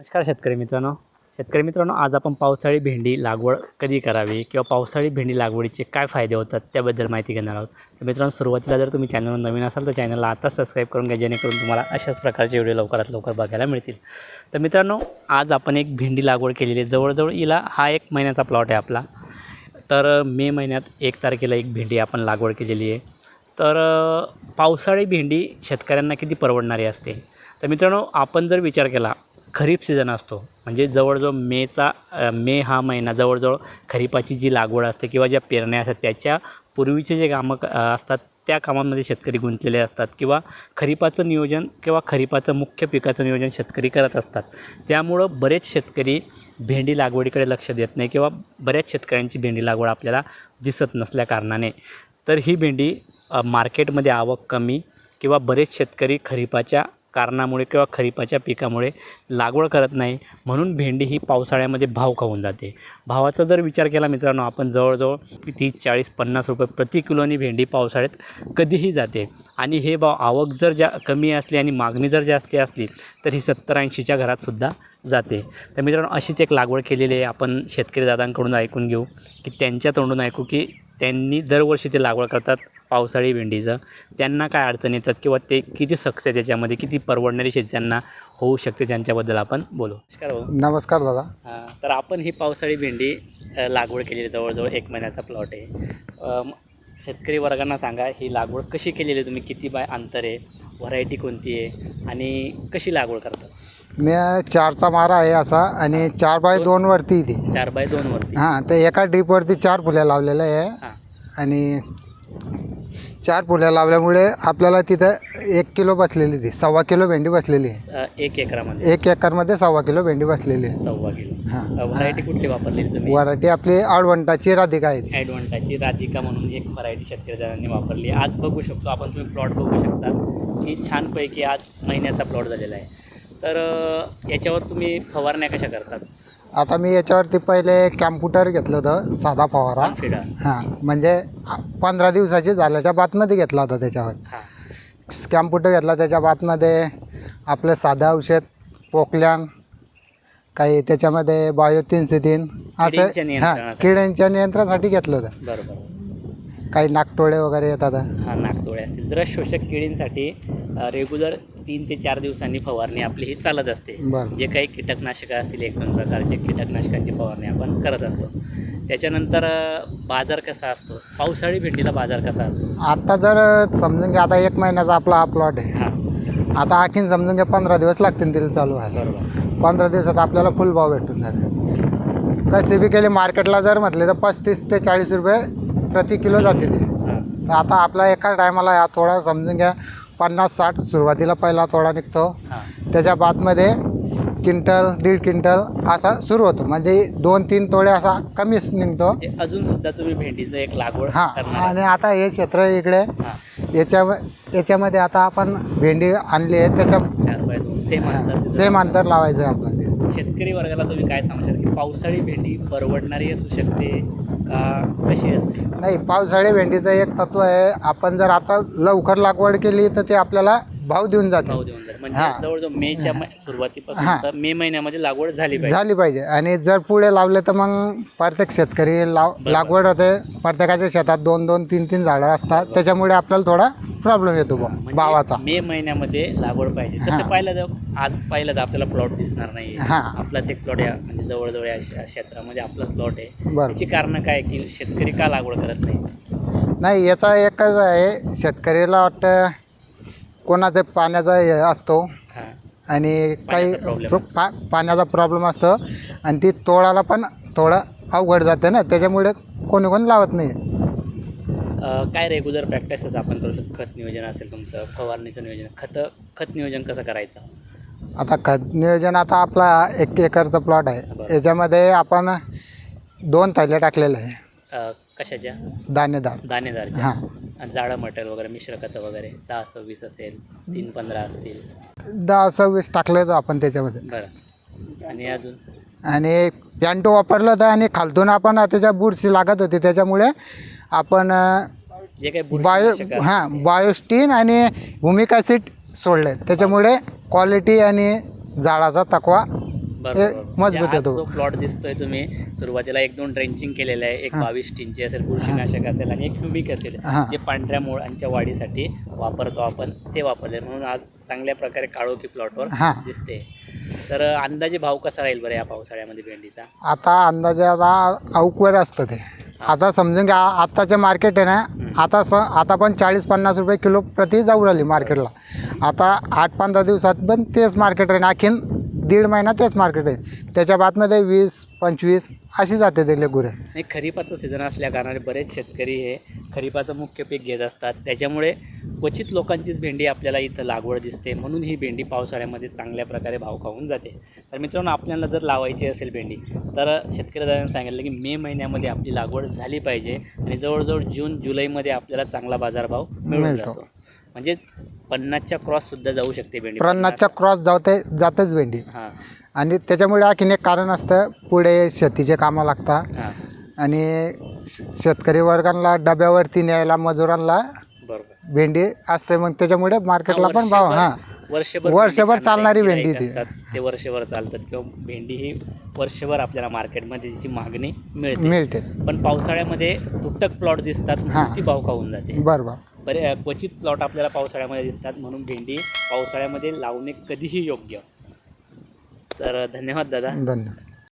नमस्कार शेतकरी मित्रांनो. शेतकरी मित्रांनो आज आपण पावसाळी भेंडी लागवड कधी करावी किंवा पावसाळी भेंडी लागवडीचे काय फायदे होतात त्याबद्दल माहिती घेणार आहोत. तर मित्रांनो सुरुवातीला जर तुम्ही चॅनलवर नवीन असाल तर चॅनलला आता सबस्क्राईब करून घ्या जेणेकरून तुम्हाला अशाच प्रकारचे व्हिडिओ लवकरात लवकर बघायला मिळतील. तर मित्रांनो आज आपण एक भेंडी लागवड केलेली आहे. जवळजवळ हिला हा एक महिन्याचा प्लॉट आहे आपला. तर मे महिन्यात एक तारखेला एक भेंडी आपण लागवड केलेली आहे. तर पावसाळी भेंडी शेतकऱ्यांना किती परवडणारी असते? तर मित्रांनो आपण जर विचार केला खरीप सीझन असतो. म्हणजे जवळजवळ मेचा मे हा महिना जवळजवळ खरीपाची जी लागवड असते किंवा ज्या पेरण्या असतात त्याच्या पूर्वीचे जे कामं क- असतात त्या कामांमध्ये शेतकरी गुंतलेले असतात किंवा खरीपाचं नियोजन किंवा खरीपाचं मुख्य पिकाचं नियोजन शेतकरी करत असतात. त्यामुळं बरेच शेतकरी भेंडी लागवडीकडे लक्ष देत नाही किंवा बऱ्याच शेतकऱ्यांची भेंडी लागवड आपल्याला दिसत नसल्या कारणाने. तर ही भेंडी मार्केटमध्ये आवक कमी किंवा बरेच शेतकरी खरीपाच्या कारणामुळे किंवा खरीपाच्या पिकामुळे लागवड करत नाही. म्हणून भेंडी ही पावसाळ्यामध्ये भाव खाऊन जाते. भावाचा जर विचार केला मित्रांनो आपण जवळजवळ तीस चाळीस पन्नास रुपये प्रति किलोनी भेंडी पावसाळ्यात कधीही जाते. आणि हे भाव आवक जर जा कमी असली आणि मागणी जर जास्ती असली तर ही सत्तर ऐंशीच्या घरातसुद्धा जाते. तर मित्रांनो अशीच एक लागवड केलेली आहे. आपण शेतकरी दादांकडून ऐकून घेऊ की त्यांच्या तोंडून ऐकू की त्यांनी दरवर्षी ते लागवड करतात. पावसाळी भेंडीचं त्यांना काय अडचण येतात किंवा ते किती सक्सेस याच्यामध्ये किती परवडणारी शेती त्यांना होऊ शकते त्यांच्याबद्दल आपण बोलू. नमस्कार भाऊ. नमस्कार दादा. हां, तर आपण ही पावसाळी भेंडी लागवड केलेली. जवळजवळ एक महिन्याचा प्लॉट आहे. शेतकरी वर्गांना सांगा ही लागवड कशी केलेली आहे तुम्ही? किती बाय अंतर आहे? व्हरायटी कोणती आहे? आणि कशी लागवड करता? मी चारचा मारा आहे असा आणि चार बाय दोन वरती ती. चार बाय दोनवरती हां तर एका ड्रीपवरती चार फुल्या लावलेल्या आहे. आणि चार फुल्या लावल्यामुळे आपल्याला तिथं एक किलो बसलेली ती सव्वा किलो भेंडी बसलेली आहे. अ, एक एकरामध्ये? एक एकरमध्ये सव्वा किलो भेंडी बसलेली आहे. सव्वा किलो. हां. व्हरायटी कुठली वापरलेली तुम्ही? वराठी आपली आडवंटाची राधिका आहे ती. ॲडव्हान्टाची राधिका म्हणून एक व्हरायटी शेतकऱ्यांनी वापरली. आज बघू शकतो आपण तुम्ही प्लॉट बघू शकता की छानपैकी आज महिन्याचा प्लॉट झालेला आहे. तर अ, याच्यावर तुम्ही फवारण्या कशा करतात? आता मी याच्यावरती पहिले कॅम्प्युटर घेतलं होतं साधा फवारा. हां म्हणजे पंधरा दिवसाची झाल्याच्या बातमध्ये घेतला होता त्याच्यावर. हां. कॅम्प्युटर घेतला त्याच्या बातमध्ये आपलं साधं औषध पोकल्यान काही त्याच्यामध्ये बायो तीनशे तीन असं हां नियंत्रणासाठी. किड्यांच्या नियंत्रणासाठी घेतलं होतं. बरोबर. काही नागटोळे वगैरे येतात. हा नागतोळे असतील. द्रश शोषक किडींसाठी रेग्युलर तीन ते चार दिवसांनी फवारणी आपली ही चालत असते. बरं. जे काही कीटकनाशकं असतील एक दोन प्रकारचे कीटकनाशकांची फवारणी आपण करत असतो. त्याच्यानंतर अ, बाजार कसा असतो? पावसाळी भेंडीला बाजार कसा असतो? आता जर समजून घ्या आता एक महिन्याचा आपला हा प्लॉट आहे. हां. आता आणखीन समजून घ्या पंधरा दिवस लागतील तिला चालू व्हायला. बरोबर. पंधरा दिवसात आपल्याला फुल भाव भेटून जाते. कसे बी केले मार्केटला जर म्हटले तर पस्तीस ते चाळीस रुपये प्रति किलो जाते ते हां. तर आता आपला एका टायमाला हा थोडा समजून घ्या पन्नास साठ सुरुवातीला पहिला थोडा निघतो. त्याच्या बादमध्ये क्विंटल दीड क्विंटल असा सुरू होतो. म्हणजे दोन तीन तोडे असा कमीच निघतो. म्हणजे अजून सुद्धा तुम्ही भेंडीचं एक लागवड हां. आणि आता हे क्षेत्र इकडे याच्या याच्यामध्ये आता आपण भेंडी आणली आहे. त्याच्या सेम अंतर सेम अंतर लावायचं आहे शेतकरी वर्गाला तुम्ही काय सांगू शकता? की पावसाळी भेंडी परवडणारी असू शकते का कशी असते? नाही पावसाळी भेंडीचं एक तत्व आहे आपण जर आता लवकर लागवड केली तर ते आपल्याला भाव देऊन जाते. देऊन जाईल म्हणजे हां. जवळजवळ मेच्या मै- सुरुवातीपासून हां. तर मे महिन्यामध्ये लागवड झाली पाहिजे. झाली पाहिजे. आणि जर पुढे लावले तर मग प्रत्येक शेतकरी लाव लागवड होते. प्रत्येकाच्या शेतात दोन दोन तीन तीन झाडं असतात. त्याच्यामुळे आपल्याला थोडा प्रॉब्लेम येतो म्हणजे भावाचा. मे महिन्यामध्ये लागवड पाहिजे. तसं हां. पाहिलं तर आज पाहिलं तर आपल्याला प्लॉट दिसणार नाही हां. आपलाच एक प्लॉट आहे म्हणजे जवळजवळ या शे- क्षेत्रामध्ये आपलाच प्लॉट आहे. बरं त्याची कारण काय? की शेतकरी का लागवड करत नाही? नाही याचा एकच आहे. शेतकऱ्याला वाटतं कोणाचं पाण्याचा हे असतो हां. आणि काही पाण्याचा problem प्र- पा पाण्याचा प्रॉब्लेम असतो. आणि ती तोडायला पण थोडं अवघड जाते ना. त्याच्यामुळे कोणी कोणी लावत नाही. अं, काय रेग्युलर प्रॅक्टिसेस आपण करू शकतो खत नियोजन असेल तुमचं फवारणीचं नियोजन. खतं खत नियोजन कसं करायचं? आता खत नियोजन आता आपला एक एकरचा प्लॉट आहे. याच्यामध्ये आपण दोन थैल्या टाकलेल्या आहे. अं, कशाच्या? दाणेदार. दाणेदारच्या. हां. आणि जाडं मटेरियल वगैरे मिश्र खतं वगैरे दहा सव्वीस असेल तीन पंधरा असतील. दहा सव्वीस टाकलं होतं आपण त्याच्यामध्ये. बरं. आणि अजून? आणि पॅन्टो वापरलं होतं आणि खालतून आपण त्याच्या बुरशी लागत होती. त्याच्यामुळे आपण जे काही बायो हां बायोस्टीन आणि हुमिक ॲसिड सोडले त्याच्यामुळे क्वालिटी आणि झाडाचा तकवा. हे म्हणजे मजबूत येतो प्लॉट दिसतोय तुम्ही सुरुवातीला एक दोन ड्रेंचिंग केलेलं आहे. एक बावीस टीनची असेल बुरशीनाशक असेल आणि एक क्युबिक असेल. जे पांढऱ्या मुळांच्या वाढीसाठी वापरतो आपण ते वापरले म्हणून आज चांगल्या प्रकारे काळोखी प्लॉटवर. दिसते. तर अंदाजे भाव कसा राहील बरं या पावसाळ्यामध्ये भेंडीचा? आता अंदाजे आता अवकवर असतं ते. आता समजून घ्या आत्ताचे मार्केट आहे ना आता स आता पण चाळीस पन्नास रुपये किलो प्रति जाऊ राहिली मार्केटला आता आठ पंधरा दिवसात पण तेच मार्केट राहील आणखीन दीड महिना तेच मार्केट आहे. त्याच्या बातमध्ये वीस पंचवीस अशी जाते ते गुरे. नाही खरीपाचं सीझन असल्या कारणाने बरेच शेतकरी हे खरीपाचं मुख्य पीक घेत असतात. त्याच्यामुळे क्वचित लोकांचीच भेंडी आपल्याला इथं लागवड दिसते. म्हणून ही भेंडी पावसाळ्यामध्ये चांगल्या प्रकारे भाव खाऊन जाते. तर मित्रांनो आपल्याला जर लावायची असेल भेंडी तर शेतकरी दादांनी सांगितलं की मे महिन्यामध्ये आपली लागवड झाली पाहिजे आणि जवळजवळ जून जुलैमध्ये आपल्याला चांगला बाजारभाव मिळून मिळतो. जातो. म्हणजेच पन्नासच्या क्रॉससुद्धा जाऊ शकते भेंडी. पन्नासच्या क्रॉस जाते जातेच भेंडी. हां. आणि त्याच्यामुळे आणखीन एक कारण असतं पुढे शेतीचे कामं लागतात. हां. आणि श- शेतकरी वर्गांना डब्यावरती न्यायला मजुरांना बरोबर. भेंडी असते. मग त्याच्यामुळे मार्केटला पण भाव हां. वर्षभर वर्षभर भेंडी चालणारी खाणारे भेंडी ती. असतात, ते वर्षभर चालतात किंवा भेंडी ही वर्षभर आपल्याला मार्केटमध्ये तिची मागणी मिळते. मिळते. पण पावसाळ्यामध्ये तुटक प्लॉट दिसतात हां. ती भाव खाऊन जाते. बरं बरं बरे क्वचित प्लॉट आपल्याला पावसाळ्यामध्ये दिसतात. म्हणून भेंडी पावसाळ्यामध्ये लावणे कधीही योग्य. तर धन्यवाद दादा. धन्यवाद.